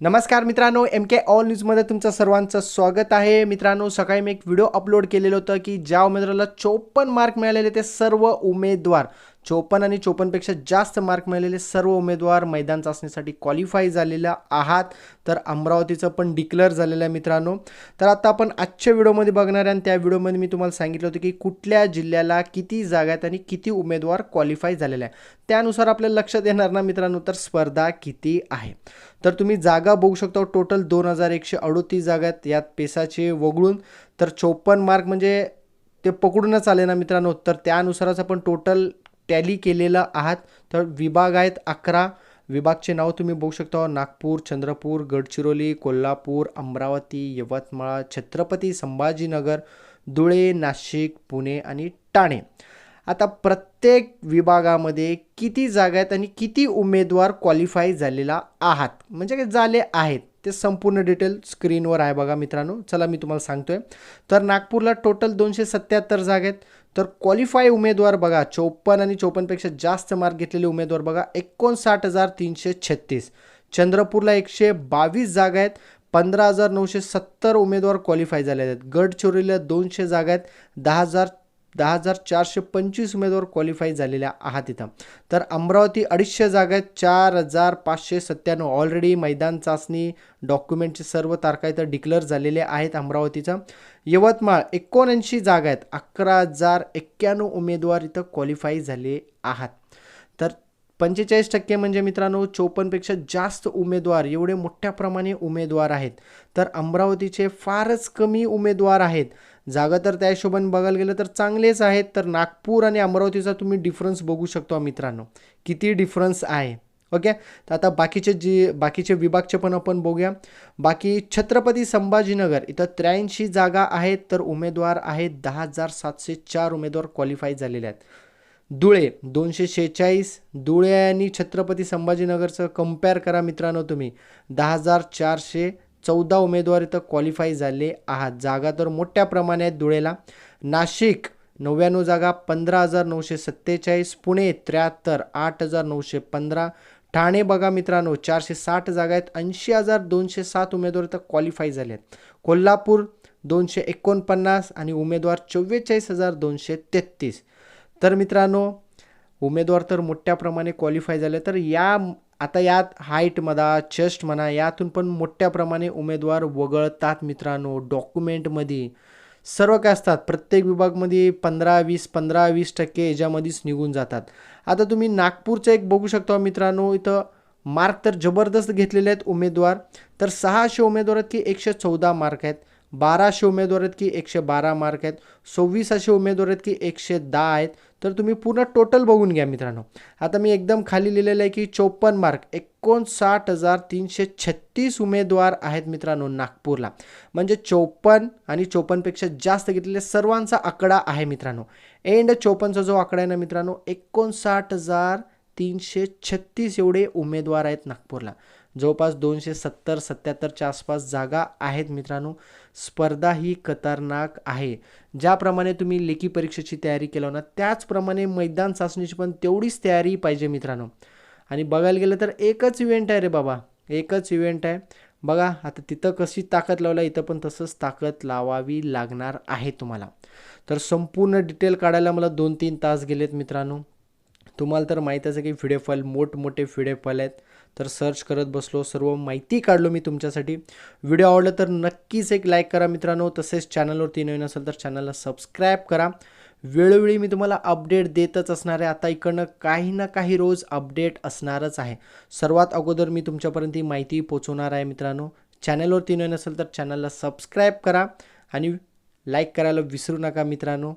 नमस्कार मित्रांनो एम के ऑल न्यूजमध्ये तुमचं सर्वांचं स्वागत आहे. मित्रांनो सकाळी मी एक व्हिडिओ अपलोड केलेलं होतं की ज्या उमेदवाराला चोपन्न मार्क मिळालेले ते सर्व उमेदवार. चोपन्न आणि चोपन्नपेक्षा जास्त मार्क मिळालेले सर्व उमेदवार मैदान चाचणीसाठी क्वालिफाय झालेला आहात. तर अमरावतीचं पण डिक्लेअर झालेलं आहे मित्रांनो. तर आता आपण आजच्या व्हिडिओमध्ये बघणार आहे आणि त्या व्हिडिओमध्ये मी तुम्हाला सांगितलं होतं की कुठल्या जिल्ह्याला किती जागा आहेत आणि किती उमेदवार क्वालिफाय झालेला आहे त्यानुसार आपल्याला लक्षात येणार ना मित्रांनो तर स्पर्धा किती आहे? तर तुम्ही जागा बघू शकता टोटल दोन हजार एकशे अडोतीस जागा आहेत. यात पेसाचे वगळून तर चोपन्न मार्क म्हणजे ते पकडूनच आले ना मित्रांनो. तर त्यानुसारच आपण टोटल टॅली केलेलं आहात. तर विभाग आहेत अकरा. विभागचे नाव तुम्ही बघू शकता. नागपूर चंद्रपूर गडचिरोली कोल्हापूर अमरावती यवतमाळ छत्रपती संभाजीनगर धुळे नाशिक पुणे आणि ठाणे. आता प्रत्येक विभागामध्ये किती जागा आहेत आणि किती उमेदवार क्वालिफाय झालेला आहात? म्हणजे काय झाले आहेत? ते संपूर्ण डिटेल स्क्रीनवर आहे बघा मित्रांनो. चला मी तुम्हाला सांगतोय. तर नागपूरला टोटल दोनशे सत्याहत्तर जागा आहेत. तर क्वालिफाय उमेदवार बघा चोपन्न आणि चोपन्नपेक्षा जास्त मार्क घेतलेले उमेदवार बघा एकोणसाठ हजार तीनशे छत्तीस. चंद्रपूरला एकशे बावीस जागा आहेत पंधरा हजार नऊशे सत्तर उमेदवार क्वालिफाय झाले आहेत. गडचिरोलीला दोनशे जागा आहेत दहा हजार दहा हजार चारशे पंचवीस उमेदवार क्वालिफाय झालेल्या आहात इथं. तर अमरावती अडीचशे जागा आहेत. चार हजार पाचशे सत्त्याण्णव ऑलरेडी मैदान चाचणी डॉक्युमेंटचे सर्व तारखा इथं डिक्लेअर झालेले आहेत अमरावतीचं. यवतमाळ एकोणऐंशी जागा आहेत. अकरा हजार एक्क्याण्णव उमेदवार इथं क्वालिफाय झाले आहात. तर पंचेचाळीस टक्के म्हणजे मित्रांनो चोपन्नपेक्षा जास्त उमेदवार एवढे मोठ्या प्रमाणे उमेदवार आहेत. तर अमरावतीचे फारच कमी उमेदवार आहेत. जागा तर त्या हिशोबाने बघायला गेलं तर चांगलेच आहेत. तर नागपूर आणि अमरावतीचा तुम्ही डिफरन्स बघू शकतो मित्रांनो. किती डिफरन्स आहे. ओके तर आता बाकीचे जी बाकीचे विभागचे पण आपण बघूया. बाकी छत्रपती संभाजीनगर इथं त्र्याऐंशी जागा आहेत. तर उमेदवार आहेत दहा हजार सातशे चार उमेदवार क्वालिफाय झालेले आहेत. धुळे दोनशे शेहेचाळीस धुळे आणि छत्रपती संभाजीनगरचं कंपेअर करा मित्रांनो तुम्ही. दहा हजार चारशे चौदा उमेदवार इथं क्वालिफाय झाले आहात. जागा तर मोठ्या प्रमाणात धुळेला. नाशिक नव्याण्णव जागा पंधरा हजार नऊशे सत्तेचाळीस. पुणे त्र्याहत्तर आठ हजार नऊशे पंधरा. ठाणे बघा मित्रांनो चारशे साठ जागा आहेत. ऐंशी हजार दोनशे सात उमेदवार इथं क्वालिफाय झाले आहेत. कोल्हापूर दोनशे एकोणपन्नास आणि उमेदवार चव्वेचाळीस हजार दोनशे तेहतीस. तर मित्रांनो उमेदवार तर मोठ्या प्रमाणे क्वालिफाय झाले. तर या आता यात हाईट म्हणा चेस्ट म्हणा यातून पण मोठ्या प्रमाणे उमेदवार वगळतात मित्रांनो. डॉक्युमेंटमध्ये सर्व काय असतात? प्रत्येक विभागमध्ये पंधरा वीस पंधरा वीस टक्के याच्यामध्येच निघून जातात. आता तुम्ही नागपूरचं एक बघू शकता मित्रांनो. इथं मार्क तर जबरदस्त घेतलेले आहेत उमेदवार. तर सहाशे उमेदवार की एकशे चौदा मार्क आहेत. बाराशे उमेदवार आहेत की एकशे बारा मार्क आहेत. सव्वीसाशे उमेदवार आहेत की एकशे दहा आहेत. तर तुम्ही पूर्ण टोटल बघून घ्या मित्रांनो. आता मी एकदम खाली लिहिलेलं आहे की चोपन्न मार्क एकोणसाठ हजार तीनशे छत्तीस उमेदवार आहेत मित्रांनो नागपूरला. म्हणजे चोपन्न आणि चोपन्नपेक्षा जास्त घेतलेले सर्वांचा आकडा आहे मित्रांनो. एंड चोपन्नचा जो आकडा आहे ना मित्रांनो एकोणसाठ हजार तीनशे छत्तीस एवढे उमेदवार आहेत नागपूरला. जवळपास दोनशे सत्तर सत्याहत्तरच्या आसपास जागा आहेत मित्रांनो. स्पर्धा ही खतरनाक आहे. ज्याप्रमाणे तुम्ही लेखी परीक्षेची तयारी केलं ना त्याचप्रमाणे मैदान चाचणीची पण तेवढीच तयारी पाहिजे मित्रांनो. आणि बघायला गेलं तर एकच इव्हेंट आहे रे बाबा. एकच इव्हेंट आहे. बघा आता तिथं कशी ताकद लावला इथं पण तसंच ताकद लावावी लागणार आहे तुम्हाला. तर संपूर्ण डिटेल काढायला मला दोन तीन तास गेलेत मित्रांनो. तुम्हाला तर माहीत आहे की व्हिडिओ फाईल मोठमोठे व्हिडिओ फाईल आहेत. तर सर्च करत बसलो सर्व माहिती काढलो मी तुमच्यासाठी. व्हिडिओ आवडला तर नक्कीच एक लाईक करा मित्रांनो. तसेच चॅनलवरती नवीन असेल तर चॅनलला सबस्क्राईब करा. वेळोवेळी मी तुम्हाला अपडेट देतच असणार आहे. आता इकडनं काही ना काही रोज अपडेट असणारच आहे. सर्वात अगोदर मी तुमच्यापर्यंत ही माहिती पोचवणार आहे मित्रांनो. चॅनलवरती नवीन असेल तर चॅनलला सबस्क्राईब करा. आणि लाईक करायला विसरू नका मित्रांनो.